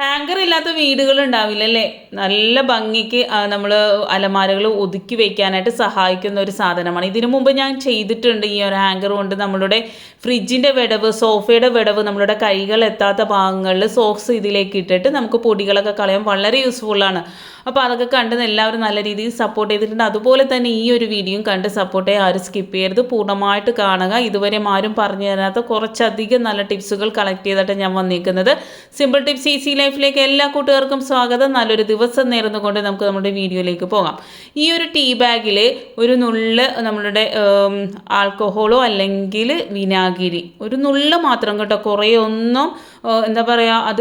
Hunger ഇല്ലാത്ത വീടുകൾ ഉണ്ടാവില്ല അല്ലേ നല്ല ഭംഗിക്ക് നമ്മൾ അലമാരകൾ ഒതുക്കി വയ്ക്കാനായിട്ട് സഹായിക്കുന്ന ഒരു സാധനമാണ്. ഇതിനു മുമ്പ് ഞാൻ ചെയ്തിട്ടുണ്ട് ഈ ഒരു ഹാങ്കർ കൊണ്ട് നമ്മളുടെ ഫ്രിഡ്ജിന്റെ വിടവ് സോഫയുടെ വിടവ് നമ്മളുടെ കൈകൾ എത്താത്ത ഭാഗങ്ങളിൽ സോക്സ് ഇതിലേക്ക് ഇട്ടിട്ട് നമുക്ക് പൊടികളൊക്കെ കളയാൻ വളരെ യൂസ്ഫുള്ളാണ് അപ്പോൾ അതൊക്കെ കണ്ട് എല്ലാവരും നല്ല രീതിയിൽ സപ്പോർട്ട് ചെയ്തിട്ടുണ്ട്. അതുപോലെ തന്നെ ഈ ഒരു വീഡിയോയും കണ്ട് സപ്പോർട്ട് ചെയ്യാൻ ആരും സ്കിപ്പ് ചെയ്യരുത്. പൂർണമായിട്ട് കാണുക. ഇതുവരെ ആരും പറഞ്ഞു തരാത്ത കുറച്ചധികം നല്ല ടിപ്സുകൾ കളക്ട് ചെയ്തിട്ട് ഞാൻ വന്നിരിക്കുന്നത് സിമ്പിൾ ടിപ്സ് ഈസി ലൈഫിലേക്ക് എല്ലാ കൂട്ടുകാർക്കും സ്വാഗതം. നല്ലൊരു ദിവസം നേർന്നുകൊണ്ട് നമുക്ക് നമ്മുടെ വീഡിയോയിലേക്ക് പോകാം. ഈ ഒരു ടീ ബാഗിൽ ഒരു നുള്ള് നമ്മളുടെ ആൽക്കഹോളോ അല്ലെങ്കിൽ വിനാഗിരി ഒരു നുള്ള മാത്രം കേട്ടോ. കുറേ ഒന്നും എന്താ പറയുക അത്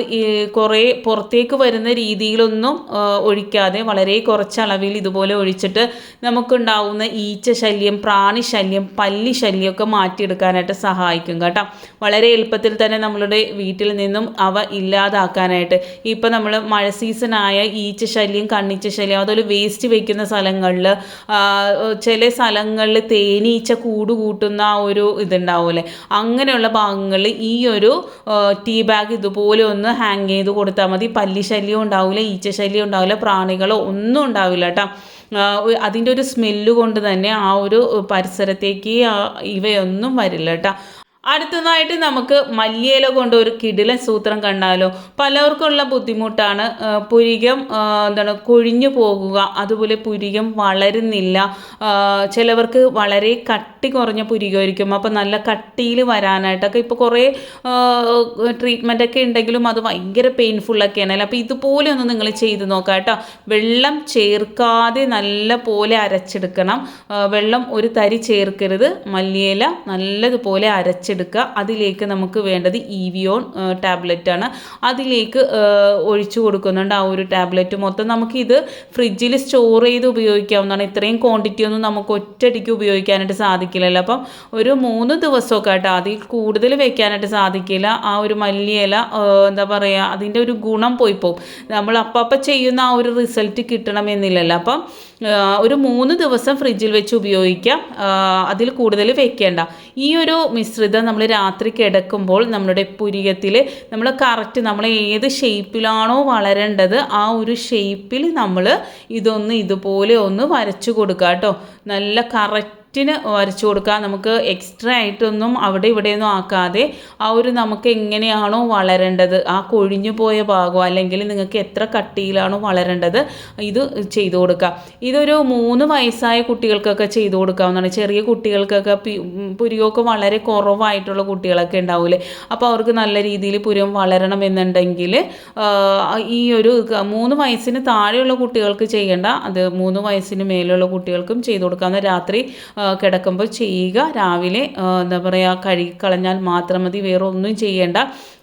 കുറേ പുറത്തേക്ക് വരുന്ന രീതിയിലൊന്നും ഒഴിക്കാതെ വളരെ കുറച്ച് അളവിൽ ഇതുപോലെ ഒഴിച്ചിട്ട് നമുക്കുണ്ടാവുന്ന ഈച്ച ശല്യം പ്രാണി ശല്യം പല്ലി ശല്യമൊക്കെ മാറ്റിയെടുക്കാനായിട്ട് സഹായിക്കും കേട്ടോ. വളരെ എളുപ്പത്തിൽ തന്നെ നമ്മളുടെ വീട്ടിൽ നിന്നും അവ ഇല്ലാതാക്കാനായിട്ട്. ഇപ്പം നമ്മൾ മഴ സീസണായ ഈച്ച ശല്യം കണ്ണിച്ച ശല്യം അതുപോലെ വേസ്റ്റ് വയ്ക്കുന്ന സ്ഥലങ്ങളിൽ ചില സ്ഥലങ്ങളിൽ തേനീച്ച കൂട് കൂട്ടുന്ന ആ ഒരു ഇതുണ്ടാവുമല്ലേ? അങ്ങനെയുള്ള ഭാഗങ്ങളിൽ ഈ ഒരു ടീ ബാഗ് ഇതുപോലെ ഒന്ന് ഹാങ് ചെയ്ത് കൊടുത്താൽ മതി. പല്ലി ശല്യം ഉണ്ടാവില്ല ഈച്ച ശല്യം ഉണ്ടാവില്ല പ്രാണികളോ ഒന്നും ഉണ്ടാവില്ല കേട്ടോ. അതിന്റെ ഒരു സ്മെല്ല് കൊണ്ട് തന്നെ ആ ഒരു പരിസരത്തേക്ക് ഇവയൊന്നും വരില്ല കേട്ടോ. അടുത്തതായിട്ട് നമുക്ക് മല്ലിയില കൊണ്ട് ഒരു കിടിലൻ സൂത്രം കണ്ടാലോ. പലർക്കുള്ള ബുദ്ധിമുട്ടാണ്. പുരികം എന്താണ് കൊഴിഞ്ഞു പോകുക അതുപോലെ പുരികം വളരുന്നില്ല. ചിലവർക്ക് വളരെ കട്ടി കുറഞ്ഞ പുരികമായിരിക്കും. അപ്പോൾ നല്ല കട്ടിയിൽ വരാനായിട്ടൊക്കെ ഇപ്പോൾ കുറേ ട്രീറ്റ്മെന്റ് ഒക്കെ ഉണ്ടെങ്കിലും അത് ഭയങ്കര പെയിൻഫുള്ളൊക്കെയാണ് അല്ലേ അപ്പോൾ ഇതുപോലെ ഒന്ന് നിങ്ങൾ ചെയ്ത് നോക്കാം കേട്ടോ. വെള്ളം ചേർക്കാതെ നല്ല പോലെ അരച്ചെടുക്കണം. വെള്ളം ഒരു തരി ചേർക്കരുത്. മല്ലിയില നല്ലതുപോലെ അരച്ചെടുക്കുക അതിലേക്ക് നമുക്ക് വേണ്ടത് ഇവിയോൺ ടാബ്ലറ്റ് ആണ്. അതിലേക്ക് ഒഴിച്ചു കൊടുക്കുന്നുണ്ട് ആ ഒരു ടാബ്ലറ്റ് മൊത്തം. നമുക്കിത് ഫ്രിഡ്ജിൽ സ്റ്റോർ ചെയ്ത് ഉപയോഗിക്കാവുന്നതാണ്. ഇത്രയും ക്വാണ്ടിറ്റി ഒന്നും നമുക്ക് ഒറ്റയടിക്ക് ഉപയോഗിക്കാനായിട്ട് സാധിക്കില്ലല്ലോ. അപ്പം ഒരു മൂന്ന് ദിവസമൊക്കെ ആയിട്ട് അതിൽ കൂടുതൽ വെക്കാനായിട്ട് സാധിക്കില്ല. ആ ഒരു മല്ലിയില എന്താ പറയുക അതിന്റെ ഒരു ഗുണം പോയി നമ്മൾ അപ്പം ചെയ്യുന്ന ആ ഒരു റിസൾട്ട് കിട്ടണമെന്നില്ലല്ലോ. അപ്പം ഒരു മൂന്ന് ദിവസം ഫ്രിഡ്ജിൽ വെച്ച് ഉപയോഗിക്കാം. അതിൽ കൂടുതൽ വെക്കേണ്ട. ഈ ഒരു മിശ്രിതം നമ്മൾ രാത്രി കിടക്കുമ്പോൾ നമ്മുടെ പുരികത്തിൽ നമ്മൾ കറക്റ്റ് നമ്മൾ ഏത് ഷേപ്പിലാണോ വളരേണ്ടത് ആ ഒരു ഷേപ്പിൽ നമ്മൾ ഇതൊന്ന് ഇതുപോലെ ഒന്ന് വരച്ചു കൊടുക്കുക കേട്ടോ. നല്ല കറക്റ്റിന് വരച്ചു കൊടുക്കുക. നമുക്ക് എക്സ്ട്രാ ആയിട്ടൊന്നും അവിടെ ഇവിടെയൊന്നും ആക്കാതെ ആ ഒരു നമുക്ക് എങ്ങനെയാണോ വളരേണ്ടത്. ആ കൊഴിഞ്ഞു പോയ ഭാഗം അല്ലെങ്കിൽ നിങ്ങൾക്ക് എത്ര കട്ടിയിലാണോ വളരേണ്ടത് ഇത് ചെയ്തു കൊടുക്കുക. ഇതൊരു മൂന്ന് വയസ്സായ കുട്ടികൾക്കൊക്കെ ചെയ്തു കൊടുക്കാവുന്നതാണ്. ചെറിയ കുട്ടികൾക്കൊക്കെ പുരികമൊക്കെ വളരെ കുറവായിട്ടുള്ള കുട്ടികളൊക്കെ ഉണ്ടാവില്ലേ അപ്പോൾ അവർക്ക് നല്ല രീതിയിൽ പുരികം വളരണമെന്നുണ്ടെങ്കിൽ ഈ ഒരു മൂന്ന് വയസ്സിന് താഴെയുള്ള കുട്ടികൾക്ക് ചെയ്യേണ്ട അത് മൂന്ന് വയസ്സിന് മേലുള്ള കുട്ടികൾക്കും ചെയ്തു കൊടുക്കാവുന്ന രാത്രി കിടക്കുമ്പോൾ ചെയ്യുക. രാവിലെ എന്താ പറയുക കഴുകിക്കളഞ്ഞാൽ മാത്രം മതി. വേറെ ഒന്നും ചെയ്യേണ്ട.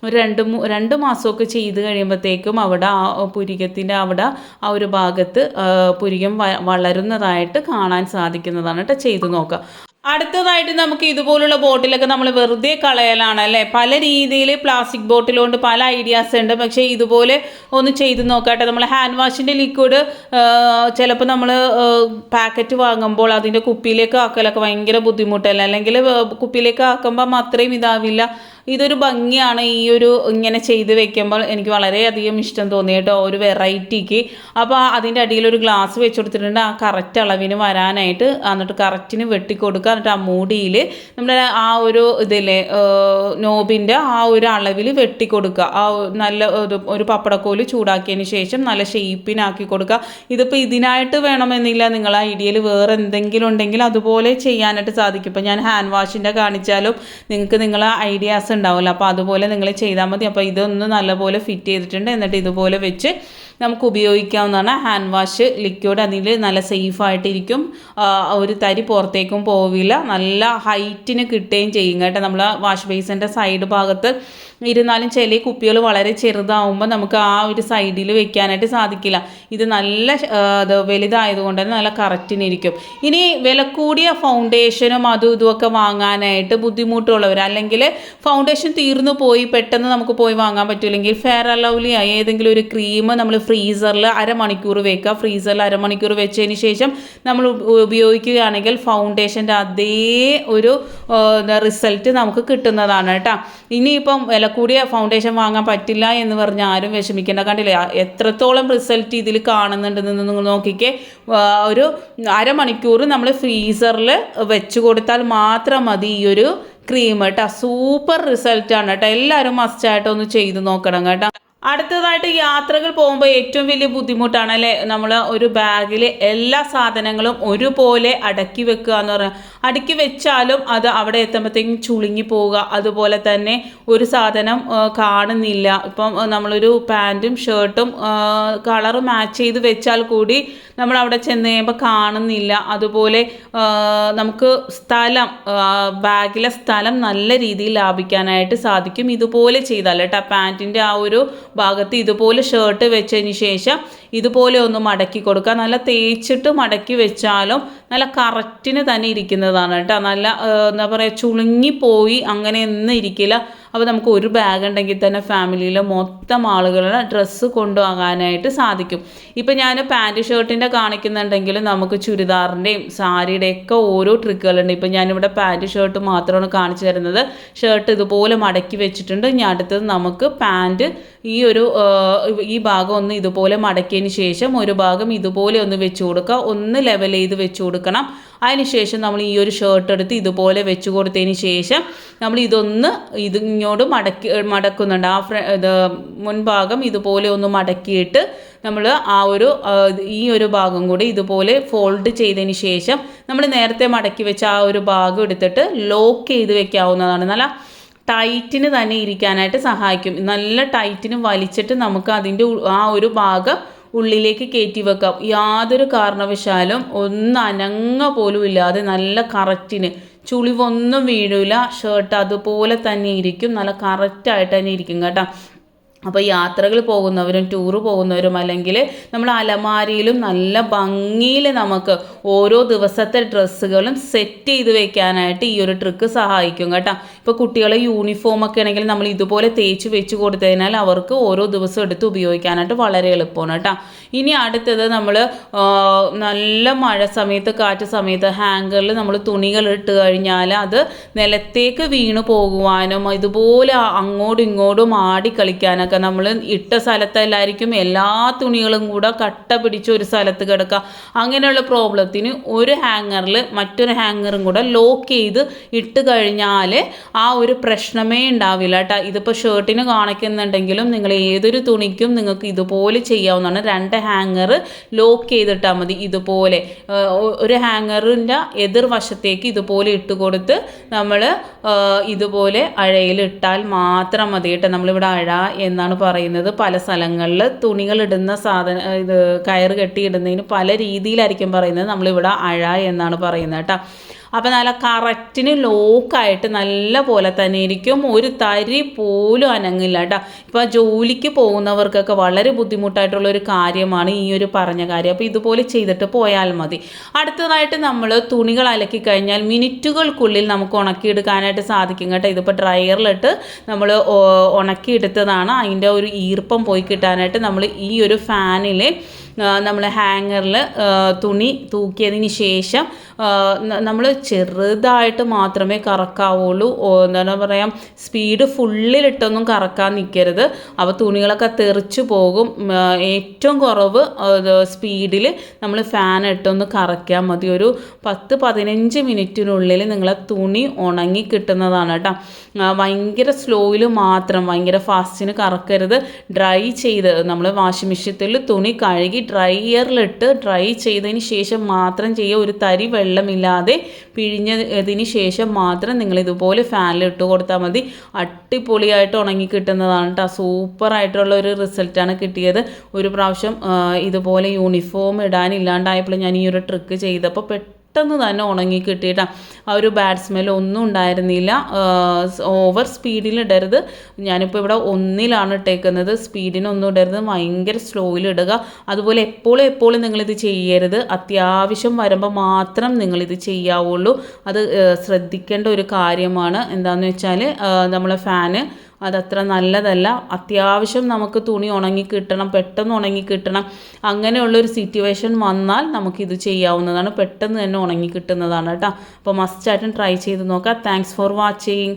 ഒരു രണ്ട് രണ്ട് മാസമൊക്കെ ചെയ്ത് കഴിയുമ്പോഴത്തേക്കും അവിടെ ആ പുരികത്തിന്റെ അവിടെ ആ ഒരു ഭാഗത്ത് പുരികം വളരുന്നതായിട്ട് കാണാൻ സാധിക്കുന്നതാണ് കേട്ടോ ചെയ്ത് നോക്കുക. അടുത്തതായിട്ട് നമുക്ക് ഇതുപോലുള്ള ബോട്ടിലൊക്കെ നമ്മൾ വെറുതെ കളയലാണ് അല്ലേ? പല രീതിയിൽ പ്ലാസ്റ്റിക് ബോട്ടിൽ കൊണ്ട് പല ഐഡിയാസ് ഉണ്ട്. പക്ഷേ ഇതുപോലെ ഒന്ന് ചെയ്ത് നോക്കട്ടെ. നമ്മൾ ഹാൻഡ് വാഷിന്റെ ലിക്വിഡ് ചിലപ്പോൾ നമ്മൾ പാക്കറ്റ് വാങ്ങുമ്പോൾ അതിന്റെ കുപ്പിയിലേക്ക് ആക്കലൊക്കെ ഭയങ്കര ബുദ്ധിമുട്ടല്ലേ? അല്ലെങ്കിൽ കുപ്പിയിലേക്ക് ആക്കുമ്പോൾ അത്രയും ഇതാവില്ല. ഇതൊരു ഭംഗിയാണ് ഈ ഒരു ഇങ്ങനെ ചെയ്ത് വെക്കുമ്പോൾ എനിക്ക് വളരെയധികം ഇഷ്ടം തോന്നി കേട്ടോ ഒരു വെറൈറ്റിക്ക്. അപ്പോൾ അതിന്റെ അടിയിൽ ഒരു ഗ്ലാസ് വെച്ച് കൊടുത്തിട്ടുണ്ട് ആ കറക്റ്റ് അളവിന് വരാനായിട്ട് എന്നിട്ട് കറക്റ്റിന് വെട്ടിക്കൊടുക്കുക. എന്നിട്ട് ആ മൂടിയിൽ നമ്മുടെ ആ ഒരു ഇതിലെ നോബിന്റെ ആ ഒരു അളവിൽ വെട്ടിക്കൊടുക്കുക. ആ നല്ല ഒരു പപ്പടക്കോൽ ചൂടാക്കിയതിന് ശേഷം നല്ല ഷേപ്പിനാക്കി കൊടുക്കുക. ഇതിപ്പോൾ ഇതിനായിട്ട് വേണമെന്നില്ല. നിങ്ങൾ ആ ഐഡിയയിൽ വേറെ എന്തെങ്കിലും ഉണ്ടെങ്കിൽ അതുപോലെ ചെയ്യാനായിട്ട് സാധിക്കും. ഇപ്പം ഞാൻ ഹാൻഡ് വാഷിന്റെ കാണിച്ചാലും നിങ്ങൾക്ക് നിങ്ങളെ ഐഡിയാസ് ഉണ്ടാവില്ല അപ്പോൾ അതുപോലെ നിങ്ങൾ ചെയ്താൽ മതി. അപ്പോൾ ഇതൊന്ന് നല്ലപോലെ ഫിറ്റ് ചെയ്തിട്ടുണ്ട്. എന്നിട്ട് ഇതുപോലെ വെച്ച് നമുക്ക് ഉപയോഗിക്കാവുന്നതാണ് ഹാൻഡ് വാഷ് ലിക്വിഡ് അതിൽ നല്ല സേഫായിട്ടിരിക്കും ഒരു തരി പുറത്തേക്കും പോവില്ല. നല്ല ഹൈറ്റിന് കിട്ടുകയും ചെയ്യും കേട്ടോ. നമ്മൾ വാഷ് ബേസിന്റെ സൈഡ് ഭാഗത്ത് ഇരുന്നാലും ചില കുപ്പികൾ വളരെ ചെറുതാവുമ്പോൾ നമുക്ക് ആ ഒരു സൈഡിൽ വെക്കാനായിട്ട് സാധിക്കില്ല. ഇത് നല്ല ഇത് വലുതായതുകൊണ്ട് തന്നെ നല്ല കറക്റ്റിനിരിക്കും ഇനി വില കൂടിയ ഫൗണ്ടേഷനും അതും ഇതുമൊക്കെ വാങ്ങാനായിട്ട് ബുദ്ധിമുട്ടുള്ളവർ അല്ലെങ്കിൽ ഫൗണ്ടേഷൻ തീർന്നു പോയി പെട്ടെന്ന് നമുക്ക് പോയി വാങ്ങാൻ പറ്റില്ലെങ്കിൽ ഫെയർ അലൗലി ഏതെങ്കിലും ഒരു ക്രീം നമ്മൾ ഫ്രീസറിൽ അരമണിക്കൂർ വെക്കുക. ഫ്രീസറിൽ അരമണിക്കൂർ വെച്ചതിന് ശേഷം നമ്മൾ ഉപ- ഉപയോഗിക്കുകയാണെങ്കിൽ ഫൗണ്ടേഷന്റെ അതേ ഒരു റിസൾട്ട് നമുക്ക് കിട്ടുന്നതാണ് കേട്ടോ. ഇനിയിപ്പം വില കൂടിയ ഫൗണ്ടേഷൻ വാങ്ങാൻ പറ്റില്ല എന്ന് പറഞ്ഞ് ആരും വിഷമിക്കേണ്ട. കണ്ടില്ലേ? എത്രത്തോളം റിസൾട്ട് ഇതിൽ കാണുന്നുണ്ടെന്ന് നിങ്ങൾ നോക്കിക്കേ. ഒരു അരമണിക്കൂർ നമ്മൾ ഫ്രീസറിൽ വെച്ച് കൊടുത്താൽ മാത്രം മതി ഈ ഒരു ക്രീം കേട്ടോ. സൂപ്പർ റിസൾട്ടാണ് കേട്ടോ. എല്ലാവരും മസ്റ്റായിട്ട് ഒന്ന് ചെയ്ത് നോക്കണം കേട്ടോ. അടുത്തതായിട്ട് യാത്രകൾ പോകുമ്പോൾ ഏറ്റവും വലിയ ബുദ്ധിമുട്ടാണ് അല്ലേ? നമ്മൾ ഒരു ബാഗിൽ എല്ലാ സാധനങ്ങളും ഒരുപോലെ അടക്കി വെക്കുക എന്ന് പറഞ്ഞാൽ അടുക്കി വെച്ചാലും അത് അവിടെ എത്തുമ്പോഴത്തേക്കും ചുളിങ്ങി പോവുക. അതുപോലെ തന്നെ ഒരു സാധനം കാണുന്നില്ല. ഇപ്പം നമ്മളൊരു പാന്റും ഷർട്ടും കളർ മാച്ച് ചെയ്ത് വെച്ചാൽ കൂടി നമ്മൾ അവിടെ ചെന്ന് കഴിയുമ്പോൾ കാണുന്നില്ല. അതുപോലെ നമുക്ക് സ്ഥലം ബാഗിലെ സ്ഥലം നല്ല രീതിയിൽ ലാഭിക്കാനായിട്ട് സാധിക്കും. ഇതുപോലെ ചെയ്താൽ കേട്ടോ? പാന്റിന്റെ ആ ഒരു ഭാഗത്ത് ഇതുപോലെ ഷർട്ട് വെച്ചതിന് ശേഷം ഇതുപോലെ ഒന്ന് മടക്കി കൊടുക്കുക. നല്ല തേച്ചിട്ട് മടക്കി വെച്ചാലും നല്ല കറക്റ്റിന് തന്നെ ഇരിക്കുന്നതാണ് കേട്ടോ. നല്ല എന്താ പറയുക ചുളുങ്ങിപ്പോയി അങ്ങനെ ഒന്നും ഇരിക്കില്ല. അപ്പോൾ നമുക്ക് ഒരു ബാഗ് ഉണ്ടെങ്കിൽ തന്നെ ഫാമിലിയിലെ മൊത്തം ആളുകളുടെ ഡ്രസ്സ് കൊണ്ടുപോകാനായിട്ട് സാധിക്കും. ഇപ്പോൾ ഞാൻ പാന്റ് ഷർട്ടിന്റെ കാണിക്കുന്നുണ്ടെങ്കിലും നമുക്ക് ചുരിദാറിന്റെയും സാരിയുടെയൊക്കെ ഓരോ ട്രിക്കുകളുണ്ട് ഇപ്പോൾ ഞാനിവിടെ പാന്റ് ഷർട്ട് മാത്രമാണ് കാണിച്ചു തരുന്നത്. ഷർട്ട് ഇതുപോലെ മടക്കി വെച്ചിട്ടുണ്ട്. ഇനി അടുത്തത് നമുക്ക് പാന്റ് ഈ ഒരു ഈ ഭാഗം ഒന്ന് ഇതുപോലെ മടക്കിയതിന് ശേഷം ഒരു ഭാഗം ഇതുപോലെ ഒന്ന് വെച്ച് കൊടുക്കുക. ഒന്ന് ലെവൽ ചെയ്ത് വെച്ച് കൊടുക്കണം. അതിനുശേഷം നമ്മൾ ഈ ഒരു ഷർട്ട് എടുത്ത് ഇതുപോലെ വെച്ച് കൊടുത്തതിന് ശേഷം നമ്മൾ ഇതൊന്ന് ഇതിങ്ങോട് മടക്കി മടക്കുന്നുണ്ട്. ആ ഫ്ര ഇത് മുൻഭാഗം ഇതുപോലെ ഒന്ന് മടക്കിയിട്ട് നമ്മൾ ആ ഒരു ഈ ഒരു ഭാഗം കൂടി ഇതുപോലെ ഫോൾഡ് ചെയ്തതിന് ശേഷം നമ്മൾ നേരത്തെ മടക്കി വെച്ച ആ ഒരു ഭാഗം എടുത്തിട്ട് ലോക്ക് ചെയ്ത് വെക്കാവുന്നതാണ്. നല്ല ടൈറ്റിന് തന്നെ ഇരിക്കാനായിട്ട് സഹായിക്കും. നല്ല ടൈറ്റിന് വലിച്ചിട്ട് നമുക്ക് അതിന്റെ ആ ഒരു ഭാഗം ഉള്ളിലേക്ക് കയറ്റി വെക്കാം. യാതൊരു കാരണവശാലും ഒന്ന് അനങ്ങ പോലും ഇല്ലാതെ നല്ല കറക്റ്റിന്. ചുളിവൊന്നും വീഴില്ല ഷർട്ട് അതുപോലെ തന്നെ ഇരിക്കും. നല്ല കറക്റ്റായിട്ട് തന്നെ ഇരിക്കും കേട്ടോ. അപ്പോൾ യാത്രകൾ പോകുന്നവരും ടൂർ പോകുന്നവരും അല്ലെങ്കിൽ നമ്മൾ അലമാരിയിലും നല്ല ഭംഗിയിൽ നമുക്ക് ഓരോ ദിവസത്തെ ഡ്രസ്സുകളും സെറ്റ് ചെയ്ത് വെക്കാനായിട്ട് ഈ ഒരു ട്രിക്ക് സഹായിക്കും കേട്ടോ. ഇപ്പോൾ കുട്ടികളെ യൂണിഫോം ഒക്കെ ആണെങ്കിൽ നമ്മൾ ഇതുപോലെ തേച്ച് വെച്ച് കൊടുത്തതിനാൽ അവർക്ക് ഓരോ ദിവസം എടുത്ത് ഉപയോഗിക്കാനായിട്ട് വളരെ എളുപ്പമാണ് കേട്ടോ. ഇനി അടുത്തത് നമ്മൾ നല്ല മഴ സമയത്ത് കാറ്റ് സമയത്ത് ഹാങ്കറിൽ നമ്മൾ തുണികൾ ഇട്ട് കഴിഞ്ഞാൽ അത് നിലത്തേക്ക് വീണ് പോകുവാനും ഇതുപോലെ അങ്ങോട്ടും ഇങ്ങോട്ടും ആടി കളിക്കാനൊക്കെ നമ്മൾ ഇട്ട സ്ഥലത്തല്ലായിരിക്കും എല്ലാ തുണികളും കൂടെ കട്ട പിടിച്ച് ഒരു സ്ഥലത്ത് കിടക്കുക. അങ്ങനെയുള്ള പ്രോബ്ലത്തിന് ഒരു ഹാങ്ങറിൽ മറ്റൊരു ഹാങ്ങറും കൂടെ ലോക്ക് ചെയ്ത് ഇട്ട് കഴിഞ്ഞാൽ ആ ഒരു പ്രശ്നമേ ഉണ്ടാവില്ല കേട്ടോ. ഇതിപ്പോൾ ഷർട്ടിന് കാണിക്കുന്നുണ്ടെങ്കിലും നിങ്ങൾ ഏതൊരു തുണിക്കും നിങ്ങൾക്ക് ഇതുപോലെ ചെയ്യാവുന്നതാണ്. രണ്ട് ഹാങ്ങർ ലോക്ക് ചെയ്തിട്ടാൽ മതി ഇതുപോലെ. ഒരു ഹാങ്ങറിന്റെ എതിർവശത്തേക്ക് ഇതുപോലെ ഇട്ട് കൊടുത്ത് നമ്മൾ ഇതുപോലെ അഴയിൽ ഇട്ടാൽ മാത്രം മതി കേട്ടോ. നമ്മളിവിടെ അഴ എന്നാണ് പറയുന്നത്. പല സ്ഥലങ്ങളിൽ തുണികൾ ഇടുന്ന സാധന ഇത് കയറ് കെട്ടിയിടുന്നതിന് പല രീതിയിലായിരിക്കും പറയുന്നത്. നമ്മളിവിടെ അഴ എന്നാണ് പറയുന്നത് കേട്ടോ. അപ്പോൾ നല്ല കറക്റ്റിന് ലോക്കായിട്ട് നല്ല പോലെ തന്നെ ഇരിക്കും. ഒരു തരി പോലും അനങ്ങില്ല കേട്ടോ ഇപ്പോൾ ജോലിക്ക് പോകുന്നവർക്കൊക്കെ വളരെ ബുദ്ധിമുട്ടായിട്ടുള്ള ഒരു കാര്യമാണ് ഈ ഒരു പറഞ്ഞ കാര്യം. അപ്പോൾ ഇതുപോലെ ചെയ്തിട്ട് പോയാൽ മതി. അടുത്തതായിട്ട് നമ്മൾ തുണികൾ അലക്കി കഴിഞ്ഞാൽ മിനിറ്റുകൾക്കുള്ളിൽ നമുക്ക് ഉണക്കിയെടുക്കാനായിട്ട് സാധിക്കും കേട്ടോ. ഇതിപ്പോൾ ഡ്രയറിലിട്ട് നമ്മൾ ഉണക്കിയെടുത്തതാണ്. അതിന്റെ ഒരു ഈർപ്പം പോയി കിട്ടാനായിട്ട് നമ്മൾ ഈ ഒരു ഫാനിൽ നമ്മൾ ഹാങ്ങറിൽ തുണി തൂക്കിയതിന് ശേഷം നമ്മൾ ചെറുതായിട്ട് മാത്രമേ കറക്കാവുള്ളൂ. എന്താണ് പറയുക സ്പീഡ് ഫുള്ളിലിട്ടൊന്നും കറക്കാൻ നിൽക്കരുത് അപ്പോൾ തുണികളൊക്കെ തെറിച്ചു പോകും. ഏറ്റവും കുറവ് സ്പീഡിൽ നമ്മൾ ഫാൻ ഇട്ടൊന്ന് കറക്കിയാൽ മതി. ഒരു പത്ത് പതിനഞ്ച് മിനിറ്റിനുള്ളിൽ നിങ്ങളെ തുണി ഉണങ്ങി കിട്ടുന്നതാണ് കേട്ടോ. ഭയങ്കര സ്ലോയിൽ മാത്രം ഭയങ്കര ഫാസ്റ്റിന് കറക്കരുത്. ഡ്രൈ ചെയ്ത് നമ്മൾ വാഷിംഗ് മെഷീനിൽ തുണി കഴുകി ഡ്രൈയറിലിട്ട് ഡ്രൈ ചെയ്തതിന് ശേഷം മാത്രം ചെയ്യുക ഒരു തരി വെള്ളമില്ലാതെ പിഴിഞ്ഞതിന് ശേഷം മാത്രം നിങ്ങൾ ഇതുപോലെ ഫാനിൽ ഇട്ട് കൊടുത്താൽ മതി. അടിപൊളിയായിട്ട് ഉണങ്ങി കിട്ടുന്നതാണ് കേട്ടോ സൂപ്പറായിട്ടുള്ള ഒരു റിസൾട്ടാണ് കിട്ടിയത്. ഒരു പ്രാവശ്യം ഇതുപോലെ യൂണിഫോം ഇടാനില്ലാണ്ടായപ്പോൾ ഞാൻ ഈ ഒരു ട്രിക്ക് ചെയ്തപ്പോൾ പെട്ടെന്ന് പെട്ടെന്ന് തന്നെ ഉണങ്ങി കിട്ടിയിട്ടാ. ആ ഒരു ബാഡ് ഒന്നും ഉണ്ടായിരുന്നില്ല. ഓവർ സ്പീഡിൽ ഇടരുത്. ഞാനിപ്പോൾ ഇവിടെ ഒന്നിലാണ് ഇട്ടേക്കുന്നത്. സ്പീഡിനൊന്നും ഇടരുത്. ഭയങ്കര സ്ലോയിൽ ഇടുക. അതുപോലെ എപ്പോഴും എപ്പോഴും നിങ്ങളിത് ചെയ്യരുത്. അത്യാവശ്യം വരുമ്പോൾ മാത്രം നിങ്ങളിത് ചെയ്യാവുള്ളൂ. അത് ശ്രദ്ധിക്കേണ്ട ഒരു കാര്യമാണ്. എന്താണെന്ന് വെച്ചാൽ നമ്മളെ ഫാന് അതത്ര നല്ലതല്ല. അത്യാവശ്യം നമുക്ക് തുണി ഉണങ്ങി കിട്ടണം പെട്ടെന്ന് ഉണങ്ങി കിട്ടണം. അങ്ങനെയുള്ളൊരു സിറ്റുവേഷൻ വന്നാൽ നമുക്കിത് ചെയ്യാവുന്നതാണ്. പെട്ടെന്ന് തന്നെ ഉണങ്ങി കിട്ടുന്നതാണ് കേട്ടോ. അപ്പോൾ മസ്റ്റായിട്ടും ട്രൈ ചെയ്ത് നോക്കാം. Thanks for watching